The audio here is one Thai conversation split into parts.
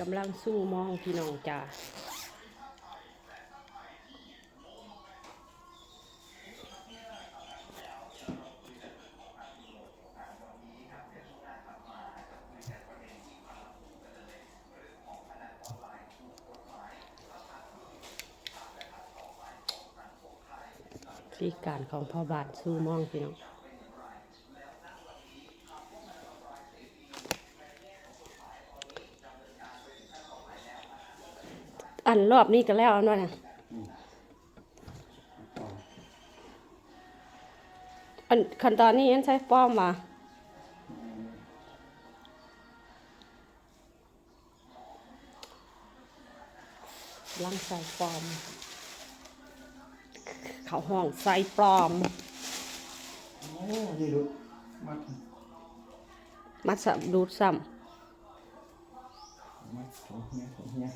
กำลังสู้มองพี่น้องจ้าที่การของพ่อบาทสู้มองพี่น้อง นรอบนี้ก็แล้วอันว่าน่ะอันขั้นตอนนี้ยันใช้ป้อมมาลังใส่ปลอม เขาห้องใส่ปลอม โอ้นี่ดูมัดมัดสับดูดซ้มัดของเนี้ยของเนี้ย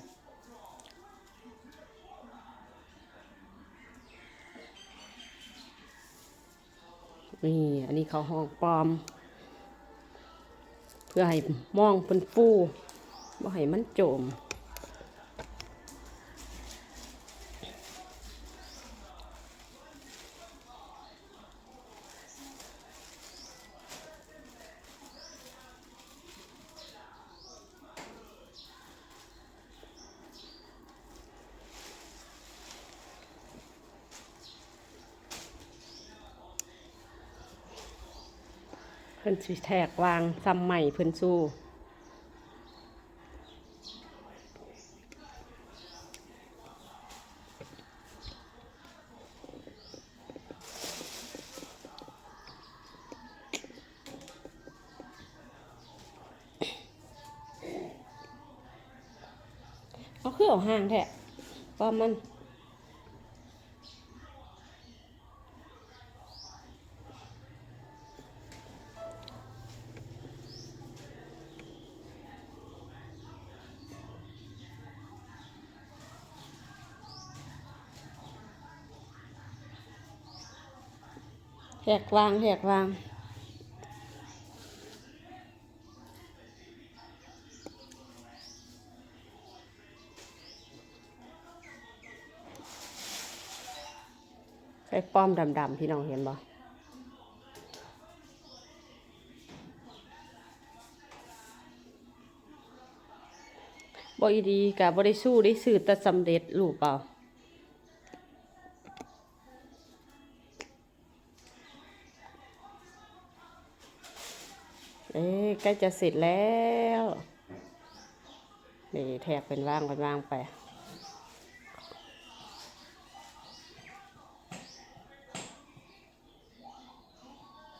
นี่อันนี้เขาห้องปลอม เพื่อให้มองเป็นฟูบ่ให้มันโจม เพิ่นสิแทกวางซ้ำใหม่เพิ่นสู้เอาคือเอาห่างแท้ป้อมมัน แหกวางแหกวางใส่ป้อมดำๆพี่น้องเห็นบ่บ่อีดีกะบ่ได้สู้ได้สื่อแต่สำเร็จลูกเปล่า นี่ใกล้จะเสร็จแล้ว นี่แทกเป็นว่างเป็นว่างไป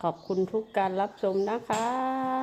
ขอบคุณทุกการรับชมนะคะ